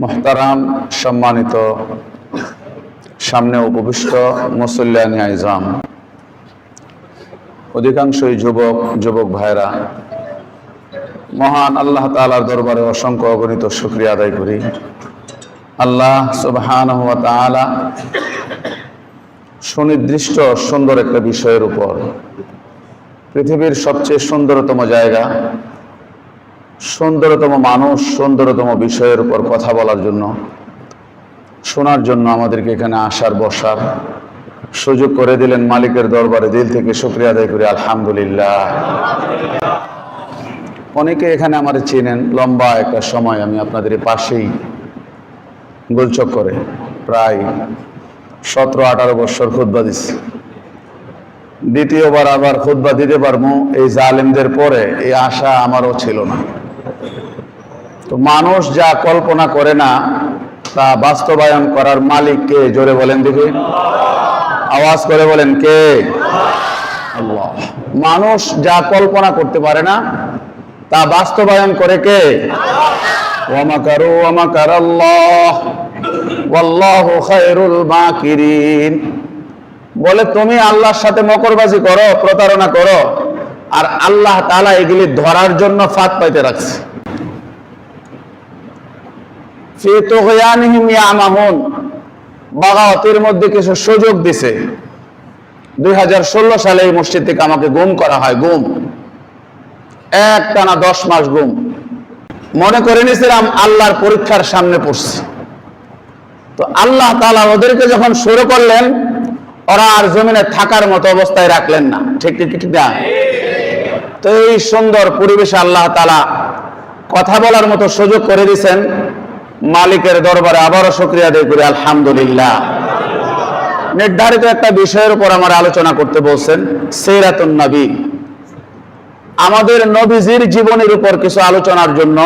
মোহতারাম, সম্মানিত, সামনে উপবিষ্ট মুসল্লানি আইজাম। অধিকাংশই যুবক যুবক ভাইরা মহান আল্লাহ তালার দরবারে অসংখ্য অগণিত সুক্রিয়া আদায় করি। আল্লাহ সুবাহ সুনির্দিষ্ট সুন্দর একটা বিষয়ের উপর। পৃথিবীর সবচেয়ে সুন্দরতম জায়গা, সুন্দরতম মানুষ, সুন্দরতম বিষয়ের উপর কথা বলার জন্য, শোনার জন্য আমাদেরকে এখানে আসার, বসার সুযোগ করে দিলেন মালিকের দরবারে দিল থেকে শুক্রিয়া আদায় করি, আলহামদুলিল্লাহ। অনেকে এখানে আমার চেনেন, লম্বা একটা সময় আমি আপনাদের পাশেই গোলচক করে প্রায় সতেরো আঠারো বছর খুদ্া দিচ্ছি দ্বিতীয়বার আবার খুদ্া দিতে পারব, এই জালেমদের পরে এই আশা আমারও ছিল না। তো মানুষ যা কল্পনা করে না, তা বাস্তবায়ন করার মালিক কে? জোরে বলেন দেখি। আওয়াজ করে বলেন কে? মানুষ যা কল্পনা করতে পারে না, তা বাস্তবায়ন করে কে? ওয়ামাকার আল্লাহ ওয়াল্লাহু খায়রুল মাকিরিন। বলে, তুমি আল্লাহর সাথে মকরবাজি করো, প্রতারণা করো, আর আল্লাহ তাআলা এগুলি ধরার জন্য ফাঁদ পাইতে রাখছে। মধ্যে কিছু সুযোগ দিছে। সালে এই মসজিদ থেকে আমাকে গুম করা হয়, গুম। এক টানা দশ মাস গুম। মনে করে আল্লাহর পরীক্ষার সামনে পড়ছি। তো আল্লাহ তালা ওদেরকে যখন শুরু করলেন, ওরা আর জমিনে থাকার মতো অবস্থায় রাখলেন না। ঠিক ঠিক ঠিক না? তো এই সুন্দর পরিবেশে আল্লাহ তালা কথা বলার মতো সুযোগ করে দিয়েছেন। মালিকের দরবারে আবারও শুক্রিয়া আদায় করি, আলহামদুলিল্লাহ। নির্ধারিত একটা বিষয়ের উপর আমার আলোচনা করতে বলছেন সেইরাতুন নবী। আমাদের নবীজির জীবনের উপর কিছু আলোচনার জন্য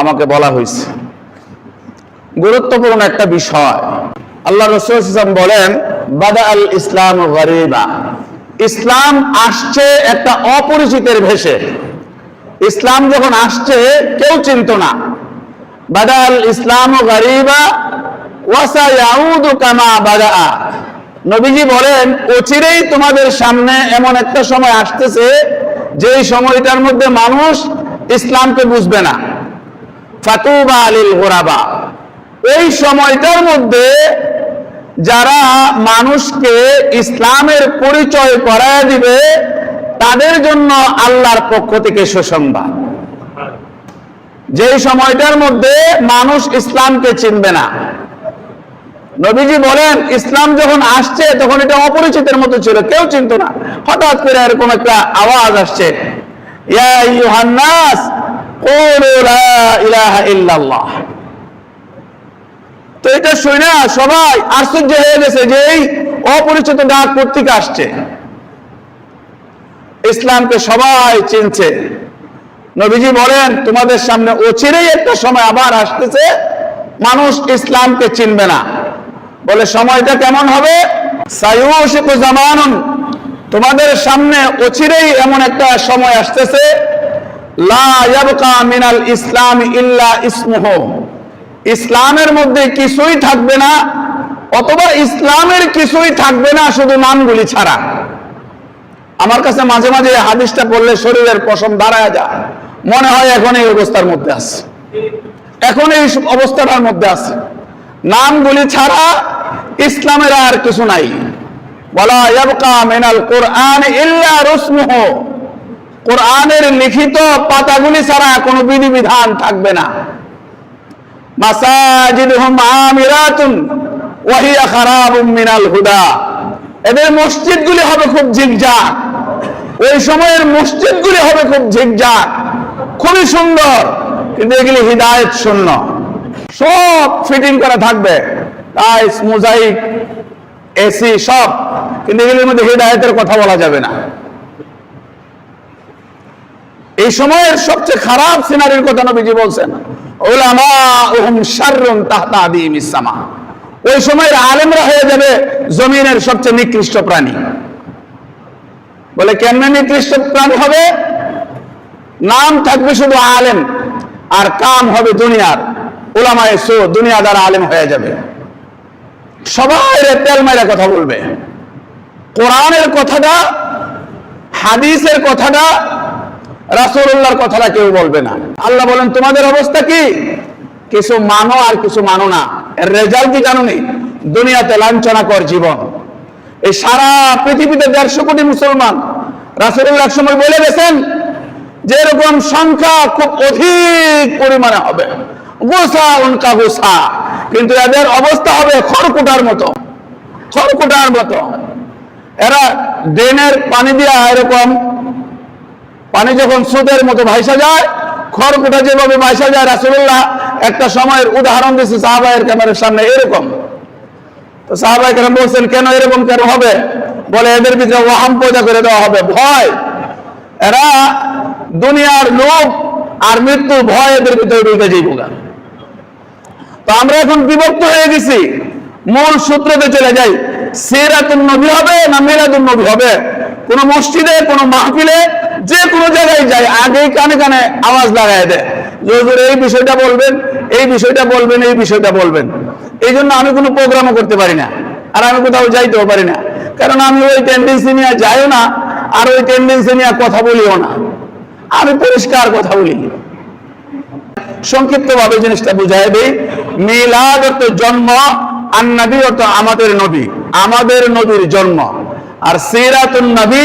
আমাকে বলা হয়েছে। গুরুত্বপূর্ণ একটা বিষয়। আল্লাহ রসুল ইসলাম বলেন বাদা আল ইসলাম গরিবা। ইসলাম আসছে একটা অপরিচিতের ভেসে ইসলাম যখন আসছে, কেউ চিনত না। বাদা আল ইসলাম গরিবা, ওয়াসা ইয়াউদু কামা বাদা নবীজি বলেন, অচিরেই তোমাদের সামনে এমন একটা সময় আসতেছে, যেই সময়টার মধ্যে মানুষ ইসলামকে বুঝবে না। ফাতুবা আলিল গোরাবা। এই সময়টার মধ্যে যারা মানুষকে ইসলামের পরিচয় করায় দিবে, তাদের জন্য আল্লাহর পক্ষ থেকে সুসংবাদ। যেই সময়টার মধ্যে মানুষ ইসলামকে চিনবে না। নবীজি বলেন, ইসলাম যখন আসছে, তখন এটা অপরিচিতের মতো ছিল, কেউ চিনত না। হঠাৎ করে এরকম একটা আওয়াজ আসছে। ইয়া ইউহান্নাস ইলাহা ইল্লাল্লাহ। তো এটা শুনে সবাই আশ্চর্য হয়ে গেছে যে এই অপরিচিত ডাক পত্রিকা আসছে? ইসলামকে সবাই চিনছে। নবীজি বলেন, তোমাদের সামনে অচিরেই একটা সময় আবার আসতেছে। মানুষ ইসলামকে চিনবে না। বলে, সময়টা কেমন হবে? তোমাদের সামনে অচিরেই এমন একটা সময় আসতেছে। লা মিনাল ইসলাম ইল্লা ইসমুহু। ইসলামের মধ্যে কিছুই থাকবে না, অথবা ইসলামের কিছুই থাকবে না শুধু নামগুলি ছাড়া। আমার কাছে মাঝে মাঝে হাদিসটা পড়লে শরীরের পশম দাঁড়ায় যায়। মনে হয় এখন এই অবস্থার মধ্যে আছে। এখন এই অবস্থাটার মধ্যে আছে। নামগুলি ছাড়া ইসলামের আর কিছু নাই। বলা কোরআন কোরআনের লিখিত পাতাগুলি ছাড়া কোনো বিধিবিধান থাকবে না। মাসাজিদুহুম আমিরাতুন ওয়া হিয়া খারাবুম মিনাল হুদা। এদের মসজিদগুলি হবে খুব ঝিকঝাক। ওই সময়ের মসজিদগুলি হবে খুব ঝিকঝাক। খুবই সুন্দর। কিন্তু এগুলি হৃদায়ত শূন্য। সব ফিটিং করা থাকবে। টাইলস, মোজাইক, এসি সব। কিন্তু এগুলির মধ্যে হৃদায়তের কথা বলা যাবে না। এই সময়ের সবচেয়ে খারাপ সিনারির কথা নবীজি বলছেন। ওলামা আদিম ইসলামা ওই সময়ের আলেমরা হয়ে যাবে জমিনের সবচেয়ে নিকৃষ্ট প্রাণী। বলে, কেমনে নিকৃষ্ট প্রাণী হবে? নাম থাকবে শুধু আলেম, আর কাম হবে দুনিয়ার। ওলামায় সো দুনিয়া দ্বারা আলেম হয়ে যাবে। সবাই তেল মেরে কথা বলবে। কোরআনের কথাটা, হাদিসের কথাটা রাসূলুল্লাহর কথাটা কেউ বলবে না। আল্লাহ বলেন, তোমাদের অবস্থা কি? কিছু মানো আর কিছু মানো না। রেজাল্ট কি জানো দুনিয়াতে লাঞ্ছনাকর জীবন। এই সারা পৃথিবীতে দেড়শো কোটি মুসলমান রাসূলুল্লাহ এক সময় বলে গেছেন যে এরকম সংখ্যা খুব অধিক পরিমাণে হবে। গোসা উনকা গোসা। কিন্তু এদের অবস্থা হবে খড়কুটার মতো। খড়কুটার মতো। এরা ড্রেনের পানি দিয়া এরকম পানি যখন স্রোতের মতো ভাইসা যায়, খড়কুটা যেভাবে ভাইসা যায় রাসুল্লাহ একটা সময়ের উদাহরণ দিচ্ছে সাহাবাহের ক্যামেরার সামনে এরকম। তো সাহাবাই কেন বলছেন, কেন এরকম কেন হবে? বলে, এদের ভিতরে ওয়াহাম পয়দা করে দেওয়া হবে, ভয়। এরা দুনিয়ার লোভ আর মৃত্যু, ভয় এদের ভিতরে ঢুকে যাইব। তো আমরা এখন বিভক্ত হয়ে গেছি। মূল সূত্রতে চলে যাই, সিরাতুন নবী হবে না মিলাদুন নবী হবে? কোন মসজিদে, কোন মাহফিলে যে কোনো জায়গায় যাই, আগেই কানে কানে আওয়াজ লাগায় দেয়। এই বিষয়টা বলবেন, এই বিষয়টা বলবেন, এই বিষয়টা বলবেন। এই জন্য আমি কোনো প্রোগ্রামও করতে পারি না, আর আমি কোথাও যাইতেও পারি না। কারণ আমি ওই টেন্ডেন্সি নিয়ে যাইও না, আর ওই টেন্ডেন্সি নিয়ে কথা বলিও না। আমি পরিষ্কার কথা বলি। সংক্ষিপ্ত ভাবে জিনিসটা বুঝাই দেই। মিলাদ অর্থ জন্ম আর নবী অর্থ আমাদের নবী। আমাদের নবীর জন্ম। আর সিরাতুন নবী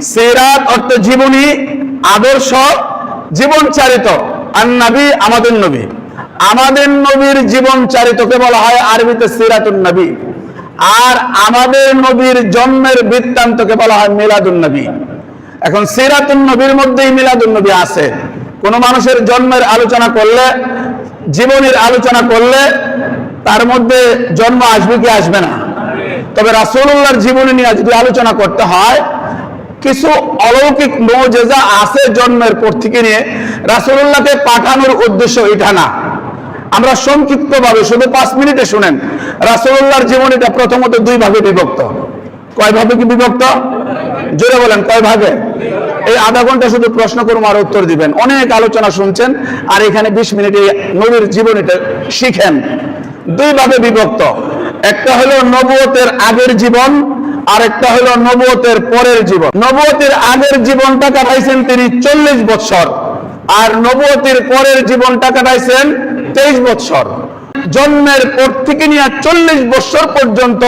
সিরাত অর্থ জীবনী, আদর্শ, জীবন চারিত আর নবী আমাদের নবী। আমাদের নবীর জীবন চারিতকে বলা হয় আরবিতে সিরাতুন নবী। আর আমাদের নবীর জন্মের বৃত্তান্তকে বলা হয় মিলাদুন নবী। এখন সিরাতুন নবীর মধ্যেই মিলাদুন নবী আছে। কোন মানুষের জন্মের আলোচনা করলে, জীবনের আলোচনা করলে, তার মধ্যে জন্ম আসবে কি আসবে না? তবে রাসূলুল্লাহর জীবনী নিয়ে যদি আলোচনা করতে হয় কিছু অলৌকিক মৌজেজা আছে জন্মের পর থেকে নিয়ে রাসূলুল্লাহকে পাঠানোর উদ্দেশ্য এটা না। আমরা সংক্ষিপ্ত ভাবে শুধু পাঁচ মিনিটে শুনেন, রাসূলুল্লাহর জীবনীটা প্রথমত দুই ভাগে বিভক্ত। কয় ভাবে কি বিভক্ত? জোরে বলেন, কয় ভাগে? এই আধা ঘণ্টা শুধু প্রশ্ন করুন আর উত্তর দিবেন। অনেক আলোচনা শুনছেন আর এখানে বিশ মিনিটে নবীর জীবনীটা শিখেন। দুই ভাবে বিভক্ত। একটা হলো নবুয়তের আগের জীবন আর একটা হলো নবুয়তের পরের জীবন। নবুয়তের আগের জীবনটা কাটাইছেন তিনি চল্লিশ বৎসর, আর নবুয়তের পরের জীবনটা কাটাইছেন তেইশ বৎসর। জন্মের পর থেকে নিয়ে চল্লিশ বছর পর্যন্ত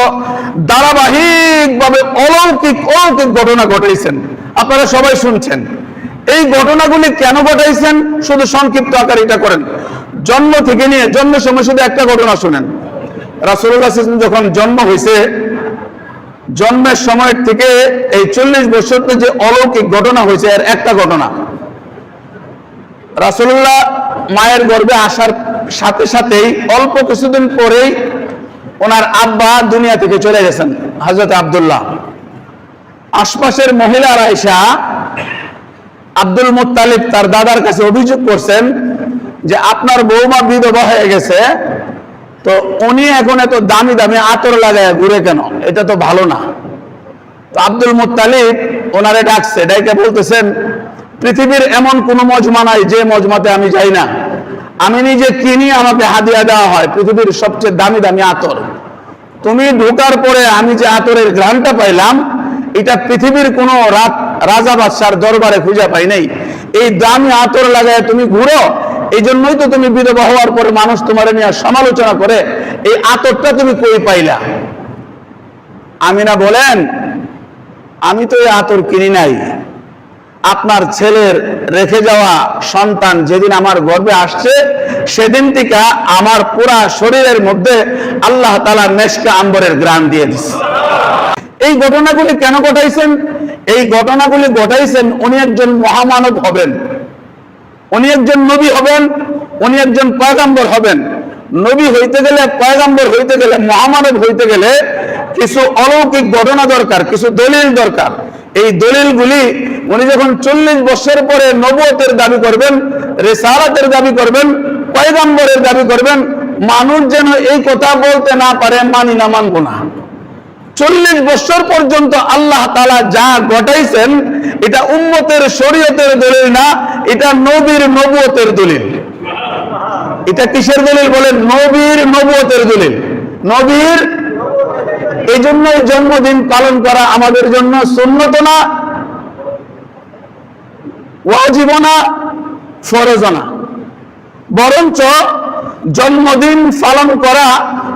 ধারাবাহিক ভাবে অলৌকিক অলৌকিক ঘটনা ঘটাইছেন। আপনারা সবাই শুনছেন। এই ঘটনাগুলি কেন ঘটাইছেন? শুধু সংক্ষিপ্ত আকার এটা করেন। জন্ম থেকে নিয়ে, জন্মের সময় শুধু একটা ঘটনা শুনেন। রাসুল্লাহ যখন জন্ম হয়েছে জন্মের সময় থেকে এই চল্লিশ বছরতে যে অলৌকিক ঘটনা হয়েছে এর একটা ঘটনা। রাসুল্লাহ মায়ের গর্ভে আসার সাথে সাথেই অল্প কিছুদিন পরেই ওনার আব্বা দুনিয়া থেকে চলে গেছেন হজরত আবদুল্লাহ। আশপাশের মহিলারা এসা আব্দুল মুত্তালিব তার দাদার কাছে অভিযোগ করছেন যে আপনার বৌমা বিধবা হয়ে গেছে তো উনি এখন এত দামি দামি আতর লাগায় ঘুরে কেন? এটা তো ভালো না। তো আব্দুল মুত্তালিব ওনারে ডাকছে, ডাইকে বলতেছেন, পৃথিবীর এমন কোন মজমা নাই যে মজমাতে আমি যাই না। আমি নিজে কিনি আমাকে হাদিয়া দেওয়া হয় পৃথিবীর সবচেয়ে দামি দামি আতর। তুমি ঢোকার পরে আমি যে আতরের ঘ্রাণটা পাইলাম, এটা পৃথিবীর কোন রাজা বাদশার দরবারে খুঁজে পাই নাই। এই দামি আতর লাগায় তুমি ঘুরো এই জন্যই তো তুমি বিধবা হওয়ার পরে মানুষ তোমার নিয়ে সমালোচনা করে, এই আতরটা তুমি কই পাইলা? আমিনা বলেন, আমি তো এই আতর কিনি নাই। আপনার ছেলের রেখে যাওয়া সন্তান যেদিন আমার গর্বে আসছে, সেদিন থেকে আমার পুরা শরীরের মধ্যে আল্লাহ তালা মেশকা আম্বরের গ্রাম দিয়ে দিচ্ছে এই ঘটনাগুলি কেন ঘটাইছেন? এই ঘটনাগুলি ঘটাইছেন উনি একজন মহামানব হবেন। উনি একজন নবী হবেন, উনি একজন পয়গাম্বর হবেন। নবী হইতে গেলে, পয়গাম্বর হইতে গেলে, মহামানব হইতে গেলে কিছু অলৌকিক ঘটনা দরকার, কিছু দলিল দরকার। এই দলিলগুলি উনি যখন চল্লিশ বছর পরে নবতের দাবি করবেন, রেসালাতের দাবি করবেন, পয়গাম্বরের দাবি করবেন, মানুষ যেন এই কথা বলতে না পারে, মানি না, মানবো না। চল্লিশ বছর পর্যন্ত আল্লাহ তালা যা ঘটাইছেন, এটা উম্মতের শরীয়তের দলিল না, এটা নবীর নবুয়তের দলিল। এটা কিসের দলিল বলেন? নবীর নবুয়তের দলিল। নবীর এই জন্যই জন্মদিন পালন করা আমাদের জন্য সুন্নত না, ওয়াজিব না, ফরজ না। বরঞ্চ জন্মদিন পালন করা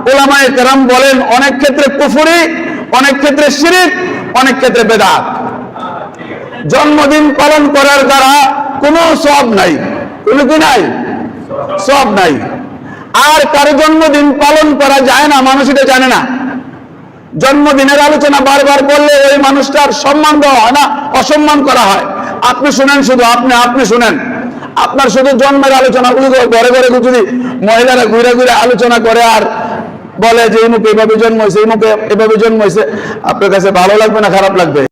ওলামায়ে কেরাম বলেন, অনেক ক্ষেত্রে কুফুরি অনেক ক্ষেত্রে শিরিক, অনেক ক্ষেত্রে বেদাত। জন্মদিন পালন করার দ্বারা কোনো সব নাই। কোনো কি নাই? সব নাই। আর কারও জন্মদিন পালন করা যায় না মানুষ এটা জানে না। জন্মদিনের আলোচনা বারবার করলে ওই মানুষটার সম্মান দেওয়া হয় না, অসম্মান করা হয়। আপনি শুনেন শুধু, আপনি আপনি শুনেন। আপনার শুধু জন্মের আলোচনাগুলি ঘরে ঘরে যদি মহিলারা ঘুরে ঘুরে আলোচনা করে আর বলে যে এই মুখে এভাবে জন্ম হয়েছে, এই মুখে এভাবে জন্ম হয়েছে, আপনার কাছে ভালো লাগবে না খারাপ লাগবে?